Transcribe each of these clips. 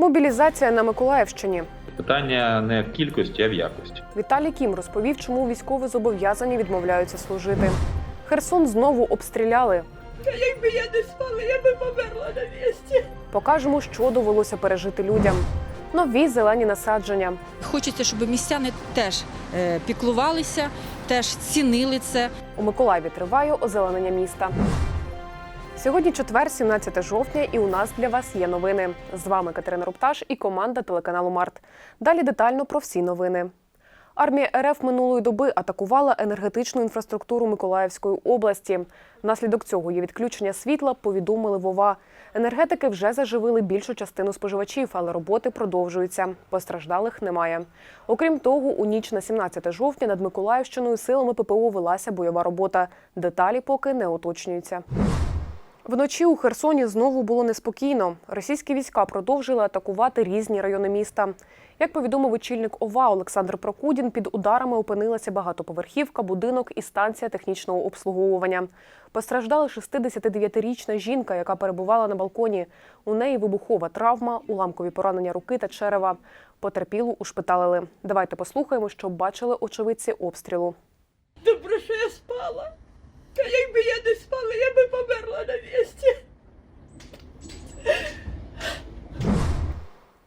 Мобілізація на Миколаївщині. Питання не в кількості, а в якості. Віталій Кім розповів, чому військові зобов'язані відмовляються служити. Херсон знову обстріляли. Та якби я не спала, я би померла на місці. Покажемо, що довелося пережити людям. Нові зелені насадження. Хочеться, щоб містяни теж е, піклувалися, теж цінили це. У Миколаєві триває озеленення міста. Сьогодні четвер, 17 жовтня, і у нас для вас є новини. З вами Катерина Рупташ і команда телеканалу Март. Далі детально про всі новини. Армія РФ минулої доби атакувала енергетичну інфраструктуру Миколаївської області. Внаслідок цього є відключення світла, повідомили Вова. Енергетики вже заживили більшу частину споживачів, але роботи продовжуються. Постраждалих немає. Окрім того, у ніч на 17 жовтня над Миколаївщиною силами ППО велася бойова робота. Деталі поки не уточнюються. Вночі у Херсоні знову було неспокійно. Російські війська продовжили атакувати різні райони міста. Як повідомив очільник ОВА Олександр Прокудін, під ударами опинилася багатоповерхівка, будинок і станція технічного обслуговування. Постраждала 69-річна жінка, яка перебувала на балконі. У неї вибухова травма, уламкові поранення руки та черева. Потерпілу ушпиталили. Давайте послухаємо, що бачили очевидці обстрілу. Добре, що я спала. Та якби я не спала, я би померла на місці.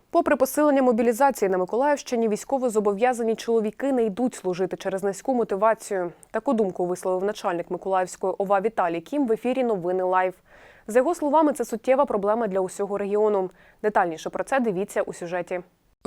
Попри посилення мобілізації на Миколаївщині, військово зобов'язані чоловіки не йдуть служити через низьку мотивацію. Таку думку висловив начальник Миколаївської ОВА Віталій Кім в ефірі Новини Лайв. За його словами, це суттєва проблема для усього регіону. Детальніше про це дивіться у сюжеті.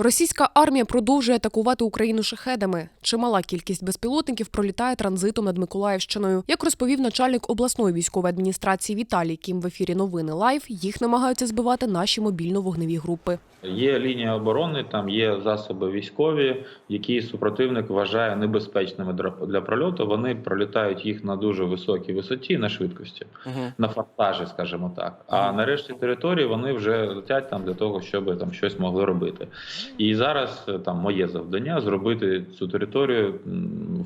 Російська армія продовжує атакувати Україну шахедами. Чимала кількість безпілотників пролітає транзитом над Миколаївщиною. Як розповів начальник обласної військової адміністрації Віталій Кім в ефірі Новини Лайв, їх намагаються збивати наші мобільно-вогневі групи. Є лінія оборони, там є засоби військові, які супротивник вважає небезпечними для- прольоту. Вони пролітають їх на дуже високій висоті, на швидкості, на форсажі, скажімо так. А нарешті території вони вже летять там для того, щоб там щось могли робити. І зараз е, там моє завдання зробити цю територію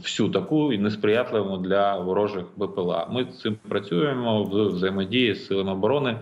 всю таку і несприятливу для ворожих БПЛА. Ми цим працюємо в взаємодії з силами оборони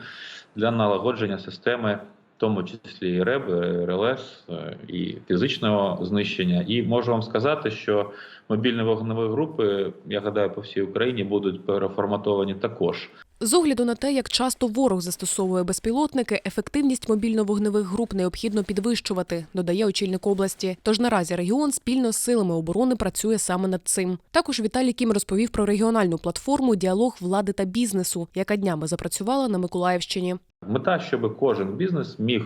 для налагодження системи. В тому числі і РЕБ, і РЛС, е, і фізичного знищення. І можу вам сказати, що мобільні вогневі групи, я гадаю, по всій Україні будуть переформатовані також. З огляду на те, як часто ворог застосовує безпілотники, ефективність мобільно-вогневих груп необхідно підвищувати, додає очільник області. Тож наразі регіон спільно з силами оборони працює саме над цим. Також Віталій Кім розповів про регіональну платформу Діалог влади та бізнесу, яка днями запрацювала на Миколаївщині. Мета, щоб кожен бізнес міг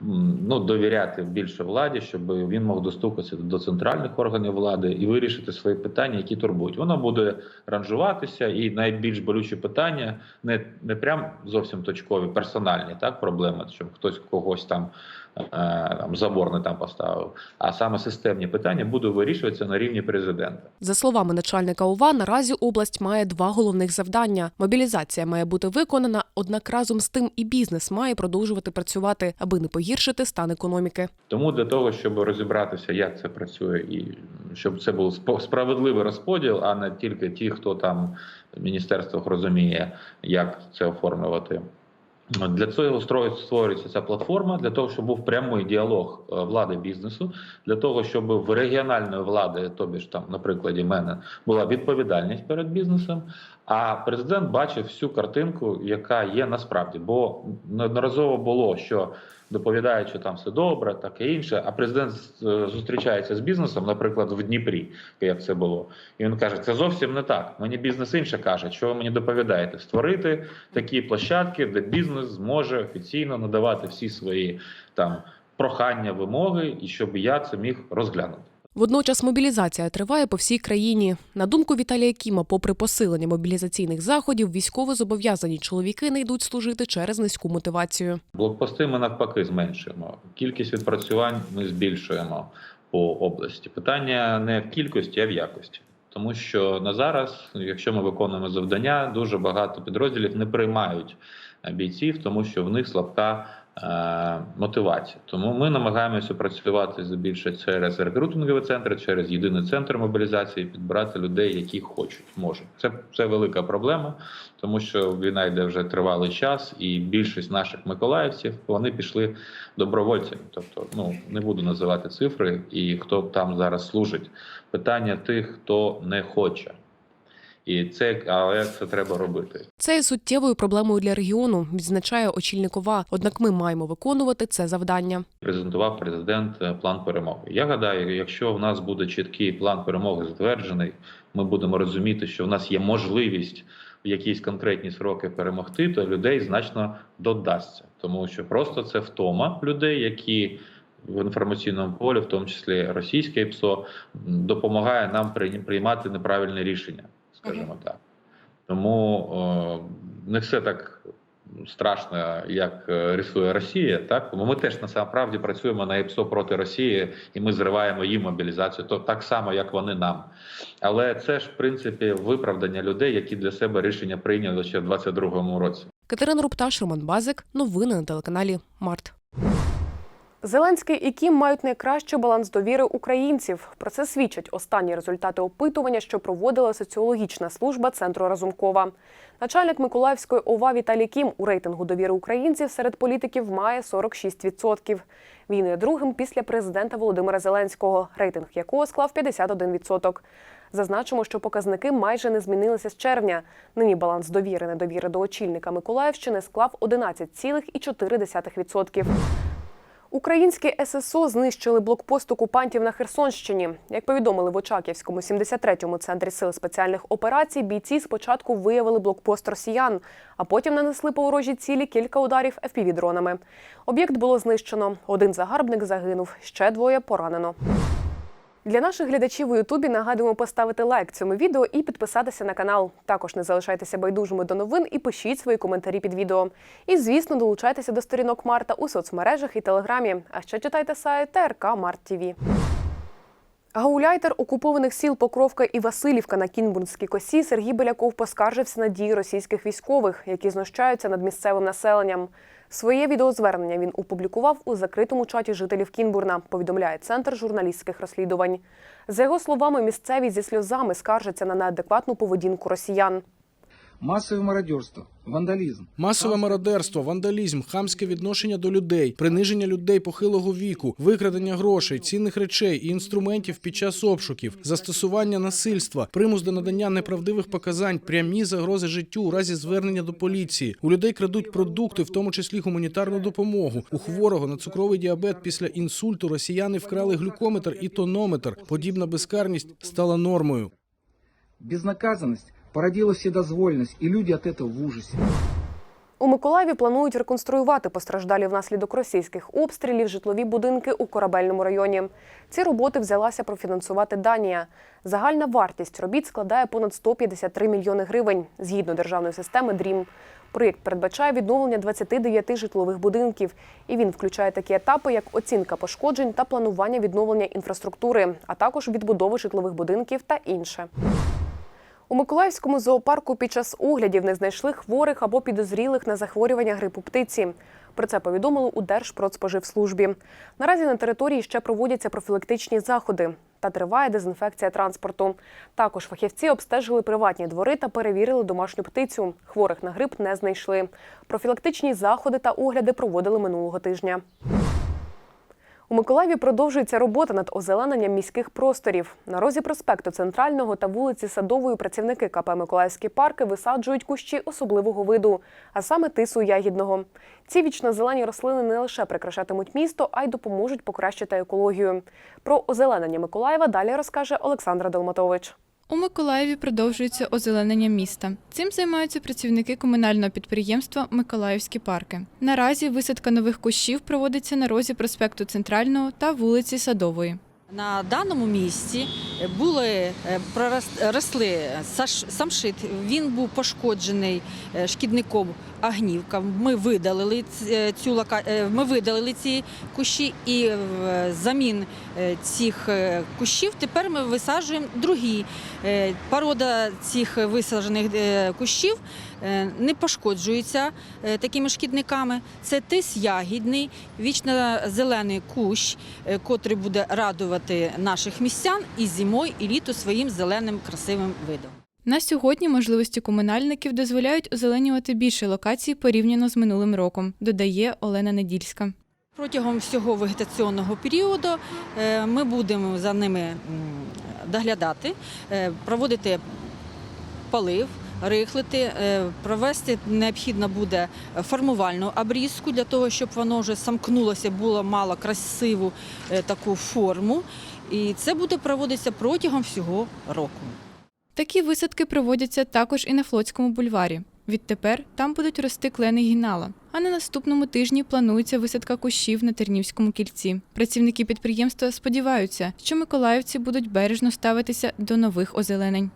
ну, довіряти більше владі, щоб він мог достукатися до центральних органів влади і вирішити свої питання, які турбують. Воно буде ранжуватися, і найбільш болючі питання не, не прям зовсім точкові, персональні так проблеми, щоб хтось когось там. Там забор не там поставив, а саме системні питання будуть вирішуватися на рівні президента. За словами начальника ОВА, наразі область має два головних завдання: мобілізація має бути виконана, однак разом з тим і бізнес має продовжувати працювати, аби не погіршити стан економіки. Тому для того, щоб розібратися, як це працює, і щоб це був справедливий розподіл, а не тільки ті, хто там в міністерствах розуміє, як це оформлювати. Для цього створюється ця платформа для того, щоб був прямий діалог е, влади бізнесу, для того, щоб в регіональної влади, тобі ж там на прикладі мене, була відповідальність перед бізнесом. А президент бачив всю картинку, яка є насправді, бо неодноразово було, що доповідають, що там все добре, таке інше. А президент е, зустрічається з бізнесом, наприклад, в Дніпрі, як це було. І він каже: це зовсім не так. Мені бізнес інше каже, що ви мені доповідаєте? Створити такі площадки, де бізнес зможе офіційно надавати всі свої там прохання, вимоги, і щоб я це міг розглянути. Водночас мобілізація триває по всій країні. На думку Віталія Кіма, попри посилення мобілізаційних заходів, військово зобов'язані чоловіки не йдуть служити через низьку мотивацію. Блокпости ми навпаки зменшуємо. Кількість відпрацювань ми збільшуємо по області. Питання не в кількості, а в якості. Тому що на зараз, якщо ми виконуємо завдання, дуже багато підрозділів не приймають бійців, тому що в них слабка мотивація. Тому ми намагаємося працювати більше через рекрутингові центри, через єдиний центр мобілізації, підбирати людей, які хочуть, можуть. Це, це велика проблема, тому що війна йде вже тривалий час, і більшість наших миколаївців вони пішли добровольцями. Тобто, ну не буду називати цифри і хто там зараз служить. Питання тих, хто не хоче. І це але це треба робити. Це є суттєвою проблемою для регіону, відзначає очільник ОВА. Однак ми маємо виконувати це завдання. презентував президент е, план перемоги. Я гадаю, якщо в нас буде чіткий план перемоги затверджений, ми будемо розуміти, що в нас є можливість в якісь конкретні сроки перемогти, то людей значно додасться, тому що просто це втома людей, які в інформаційному полі, в тому числі російське ПСО, допомагає нам приймати неправильне рішення, скажімо так. Тому е, не все так страшно, як е, рисує Росія. Так тому ми теж насправді працюємо на ЕПСО проти Росії, і ми зриваємо їм мобілізацію. То так само, як вони нам. Але це ж в принципі виправдання людей, які для себе рішення прийняли ще в 22-му році. Катерина Рупташ, Роман Базик. Новини на телеканалі Март. Зеленський і Кім мають найкращий баланс довіри українців. Про це свідчать останні результати опитування, що проводила соціологічна служба центру Разумкова. Начальник Миколаївської ОВА Віталій Кім у рейтингу довіри українців серед політиків має 46%. Він є другим після президента Володимира Зеленського, рейтинг якого склав 51%. Зазначимо, що показники майже не змінилися з червня. Нині баланс довіри недовіри до очільника Миколаївщини склав 11,4%. Українські ССО знищили блокпост окупантів на Херсонщині. Як повідомили в Очаківському 73-му центрі сил спеціальних операцій, бійці спочатку виявили блокпост росіян, а потім нанесли по ворожій цілі кілька ударів FPV-дронами. Об'єкт було знищено. Один загарбник загинув, ще двоє поранено. Для наших глядачів у Ютубі нагадуємо поставити лайк цьому відео і підписатися на канал. Також не залишайтеся байдужими до новин і пишіть свої коментарі під відео. І, звісно, долучайтеся до сторінок Марта у соцмережах і телеграмі. А ще читайте сайт ТРК Март ТВ. Гауляйтер окупованих сіл Покровка і Васильівка на Кінбурнській косі Сергій Беляков поскаржився на дії російських військових, які знущаються над місцевим населенням. Своє відеозвернення він опублікував у закритому чаті жителів Кінбурна, повідомляє центр журналістських розслідувань. За його словами, місцеві зі сльозами скаржаться на неадекватну поведінку росіян. Массове мародерство, вандалізм. Масове мародерство, вандалізм, хамське відношення до людей, приниження людей похилого віку, викрадення грошей, цінних речей і інструментів під час обшуків, застосування насильства, примус до надання неправдивих показань, прямі загрози життю у разі звернення до поліції. У людей крадуть продукти, в тому числі гуманітарну допомогу. У хворого на цукровий діабет після інсульту росіяни вкрали глюкометр і тонометр. Подібна безкарність стала нормою. Безнаказанность породила вседозволенность, и люди от этого в ужасе. У Миколаєві планують реконструювати постраждалі внаслідок російських обстрілів житлові будинки у корабельному районі. Ці роботи взялася профінансувати Данія. Загальна вартість робіт складає понад 153 мільйони гривень згідно державної системи ДРІМ. Проєкт передбачає відновлення 29 житлових будинків, і він включає такі етапи, як оцінка пошкоджень та планування відновлення інфраструктури, а також відбудови житлових будинків та інше. У Миколаївському зоопарку під час оглядів не знайшли хворих або підозрілих на захворювання грипу птиці. Про це повідомили у Держпродспоживслужбі. Наразі на території ще проводяться профілактичні заходи та триває дезінфекція транспорту. Також фахівці обстежили приватні двори та перевірили домашню птицю. Хворих на грип не знайшли. Профілактичні заходи та огляди проводили минулого тижня. У Миколаєві продовжується робота над озелененням міських просторів. На розі проспекту Центрального та вулиці Садової працівники КП Миколаївські парки висаджують кущі особливого виду, а саме тису ягідного. Ці вічно-зелені рослини не лише прикрашатимуть місто, а й допоможуть покращити екологію. Про озеленення Миколаєва далі розкаже Олександра Долматович. У Миколаєві продовжується озеленення міста. Цим займаються працівники комунального підприємства Миколаївські парки. Наразі висадка нових кущів проводиться на розі проспекту Центрального та вулиці Садової. На даному місці були е, пророс- росли самшит. Він був пошкоджений е, шкідником агнівка. Ми видалили е, цю лока... е, ми видалили ці кущі, і замін е, цих е, кущів тепер ми висаджуємо другі. Е, Порода цих висаджених е, кущів е, не пошкоджуються е, такими шкідниками. Це тис ягідний, вічно зелений кущ, е, котрий буде радувати наших містян і зимою, і літо своїм зеленим красивим видом. На сьогодні можливості комунальників дозволяють озеленювати більше локацій порівняно з минулим роком, додає Олена Недільська. Протягом всього вегетаційного періоду е, ми будемо за ними доглядати, е, проводити полив, рихлити, е, провести необхідно буде формувальну обрізку для того, щоб воно вже самкнулося, було мало красиву е, таку форму. І це буде проводитися протягом всього року. Такі висадки проводяться також і на Флотському бульварі. Відтепер там будуть рости клени гінала. А на наступному тижні планується висадка кущів на Тернівському кільці. Працівники підприємства сподіваються, що миколаївці будуть бережно ставитися до нових озеленень.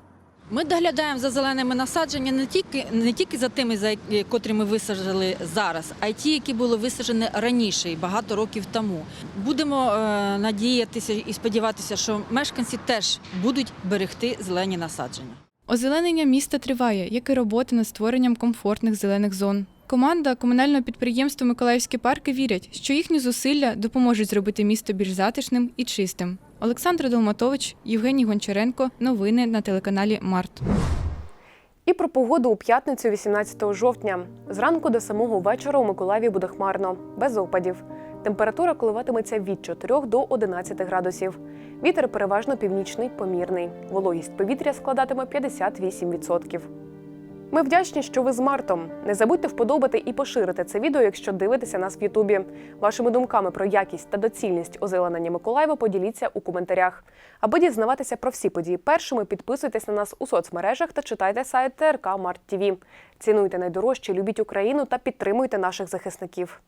Ми доглядаємо за зеленими насадженнями не тільки не тільки за тими, за котрі ми висаджили зараз, а й ті, які були висаджені раніше багато років тому. Будемо е, надіятися і сподіватися, що мешканці теж будуть берегти зелені насадження. Озеленення міста триває, як і роботи над створенням комфортних зелених зон. Команда комунального підприємства Миколаївські парки вірять, що їхні зусилля допоможуть зробити місто більш затишним і чистим. Олександр Долматович, Євгеній Гончаренко. Новини на телеканалі Март. І про погоду у п'ятницю, 18 жовтня. Зранку до самого вечора у Миколаєві буде хмарно, без опадів. Температура коливатиметься від 4 до 11 градусів. Вітер переважно північний, помірний. Вологість повітря складатиме 58%. Ми вдячні, що ви з Мартом. Не забудьте вподобати і поширити це відео, якщо дивитеся нас в Ютубі. Вашими думками про якість та доцільність озеленення Миколаєва поділіться у коментарях. Аби дізнаватися про всі події першими, підписуйтесь на нас у соцмережах та читайте сайт ТРК Март ТВ. Цінуйте найдорожче, любіть Україну та підтримуйте наших захисників.